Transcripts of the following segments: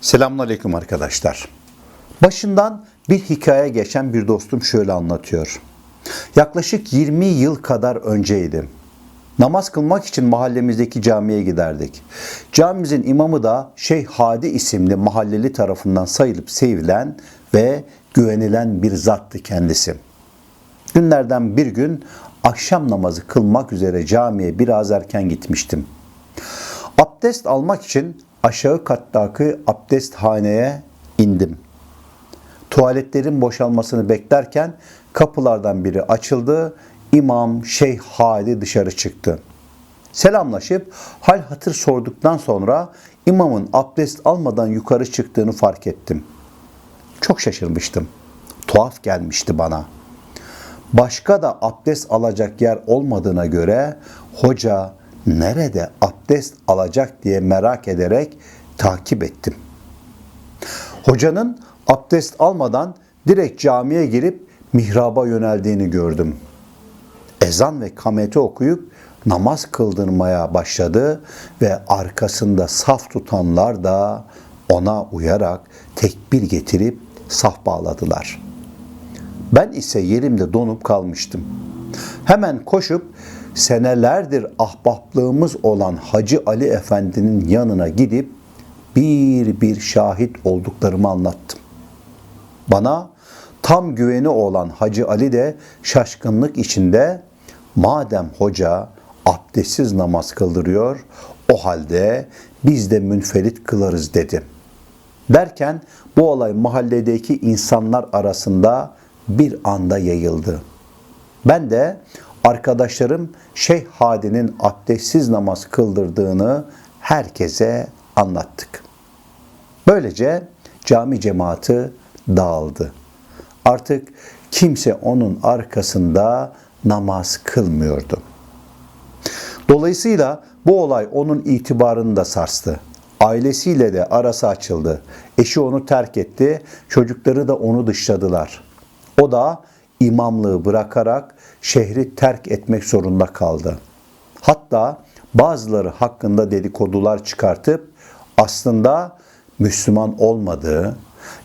Selamünaleyküm arkadaşlar. Başından bir hikaye geçen bir dostum şöyle anlatıyor. Yaklaşık 20 yıl kadar önceydi. Namaz kılmak için mahallemizdeki camiye giderdik. Camimizin imamı da Şeyh Hadi isimli mahalleli tarafından sayılıp sevilen ve güvenilen bir zattı kendisi. Günlerden bir gün akşam namazı kılmak üzere camiye biraz erken gitmiştim. Abdest almak için aşağı kattaki abdesthaneye indim. Tuvaletlerin boşalmasını beklerken kapılardan biri açıldı. İmam Şeyh Hadi dışarı çıktı. Selamlaşıp hal hatır sorduktan sonra imamın abdest almadan yukarı çıktığını fark ettim. Çok şaşırmıştım. Tuhaf gelmişti bana. Başka da abdest alacak yer olmadığına göre hoca nerede abdest alacak diye merak ederek takip ettim. Hocanın abdest almadan direkt camiye girip mihraba yöneldiğini gördüm. Ezan ve kameti okuyup namaz kıldırmaya başladı ve arkasında saf tutanlar da ona uyarak tekbir getirip saf bağladılar. Ben ise yerimde donup kalmıştım. Hemen koşup senelerdir ahbaplığımız olan Hacı Ali Efendi'nin yanına gidip bir bir şahit olduklarımı anlattım. Bana tam güveni olan Hacı Ali de şaşkınlık içinde madem hoca abdestsiz namaz kıldırıyor o halde biz de münferit kılarız dedi. Derken bu olay mahalledeki insanlar arasında bir anda yayıldı. Ben de arkadaşlarım Şeyh Hadi'nin abdestsiz namaz kıldırdığını herkese anlattık. Böylece cami cemaati dağıldı. Artık kimse onun arkasında namaz kılmıyordu. Dolayısıyla bu olay onun itibarını da sarstı. Ailesiyle de arası açıldı. Eşi onu terk etti, çocukları da onu dışladılar. O da imamlığı bırakarak şehri terk etmek zorunda kaldı. Hatta bazıları hakkında dedikodular çıkartıp aslında Müslüman olmadığı,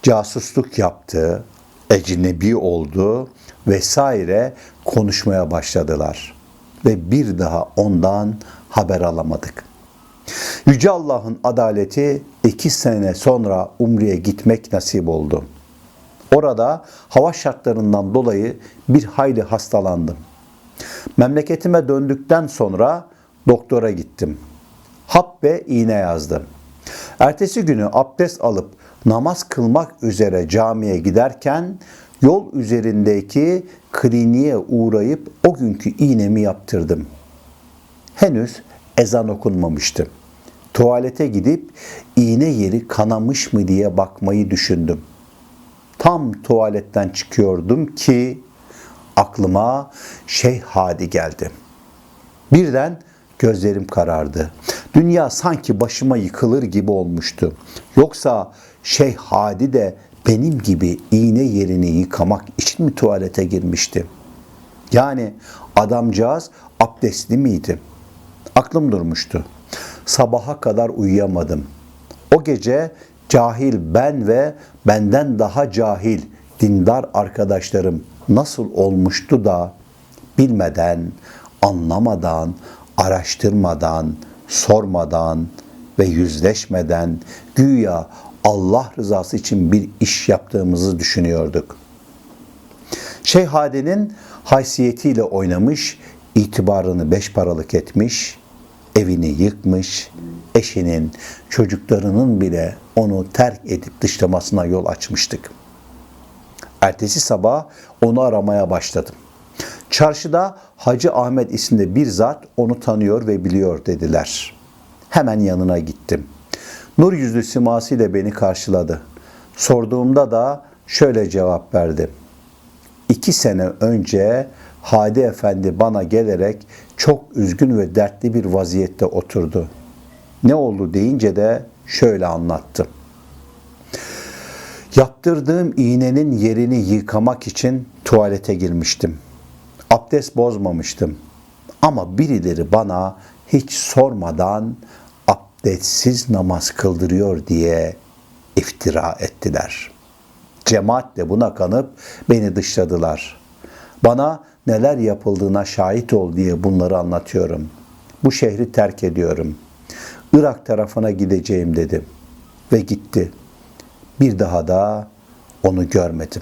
casusluk yaptığı, ecnebi oldu vesaire konuşmaya başladılar. Ve bir daha ondan haber alamadık. Yüce Allah'ın adaleti iki sene sonra Umre'ye gitmek nasip oldu. Orada hava şartlarından dolayı bir hayli hastalandım. Memleketime döndükten sonra doktora gittim. Hap ve iğne yazdı. Ertesi günü abdest alıp namaz kılmak üzere camiye giderken yol üzerindeki kliniğe uğrayıp o günkü iğnemi yaptırdım. Henüz ezan okunmamıştı. Tuvalete gidip iğne yeri kanamış mı diye bakmayı düşündüm. Tam tuvaletten çıkıyordum ki aklıma Şeyh Hadi geldi. Birden gözlerim karardı. Dünya sanki başıma yıkılır gibi olmuştu. Yoksa Şeyh Hadi de benim gibi iğne yerini yıkamak için mi tuvalete girmişti? Yani adamcağız abdestli miydi? Aklım durmuştu. Sabaha kadar uyuyamadım. O gece cahil ben ve benden daha cahil dindar arkadaşlarım nasıl olmuştu da bilmeden, anlamadan, araştırmadan, sormadan ve yüzleşmeden güya Allah rızası için bir iş yaptığımızı düşünüyorduk. Şeyh Hade'nin haysiyetiyle oynamış, itibarını beş paralık etmiş, evini yıkmış, eşinin, çocuklarının bile onu terk edip dışlamasına yol açmıştık. Ertesi sabah onu aramaya başladım. Çarşıda Hacı Ahmet isimli bir zat onu tanıyor ve biliyor dediler. Hemen yanına gittim. Nur yüzlü simasıyla beni karşıladı. Sorduğumda da şöyle cevap verdi. İki sene önce Hadi Efendi bana gelerek çok üzgün ve dertli bir vaziyette oturdu. Ne oldu deyince de şöyle anlattı. Yaptırdığım iğnenin yerini yıkamak için tuvalete girmiştim. Abdest bozmamıştım. Ama birileri bana hiç sormadan abdestsiz namaz kıldırıyor diye iftira ettiler. Cemaat de buna kanıp beni dışladılar. Bana neler yapıldığına şahit ol diye bunları anlatıyorum. Bu şehri terk ediyorum. Irak tarafına gideceğim dedim ve gitti. Bir daha da onu görmedim.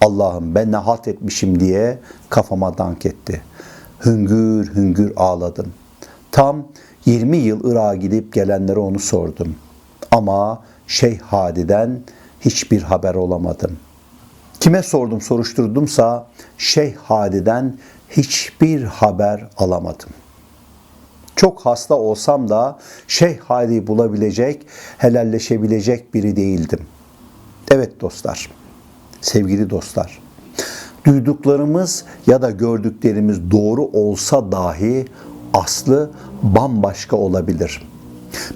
Allah'ım ben ne halt etmişim diye kafama dank etti. Hüngür hüngür ağladım. Tam 20 yıl Irak'a gidip gelenlere onu sordum. Ama Şeyh Hadi'den hiçbir haber olamadım. Kime sordum soruşturdumsa Şeyh Hadi'den hiçbir haber alamadım. Çok hasta olsam da Şeyh Hadi'yi bulabilecek, helalleşebilecek biri değildim. Evet dostlar, sevgili dostlar, duyduklarımız ya da gördüklerimiz doğru olsa dahi aslı bambaşka olabilir.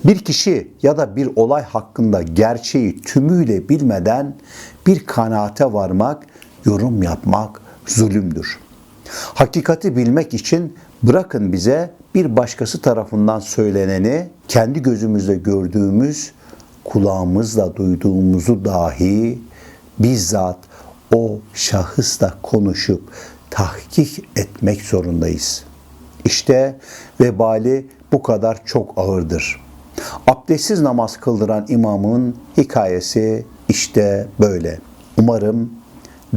Bir kişi ya da bir olay hakkında gerçeği tümüyle bilmeden bir kanaate varmak, yorum yapmak zulümdür. Hakikati bilmek için bırakın bize bir başkası tarafından söyleneni kendi gözümüzle gördüğümüz, kulağımızla duyduğumuzu dahi bizzat o şahısla konuşup tahkik etmek zorundayız. İşte vebali bu kadar çok ağırdır. Abdestsiz namaz kıldıran imamın hikayesi işte böyle. Umarım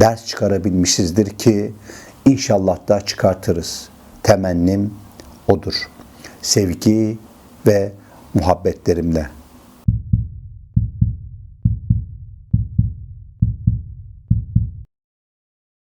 ders çıkarabilmişizdir ki inşallah da çıkartırız. Temennim odur. Sevgi ve muhabbetlerimle.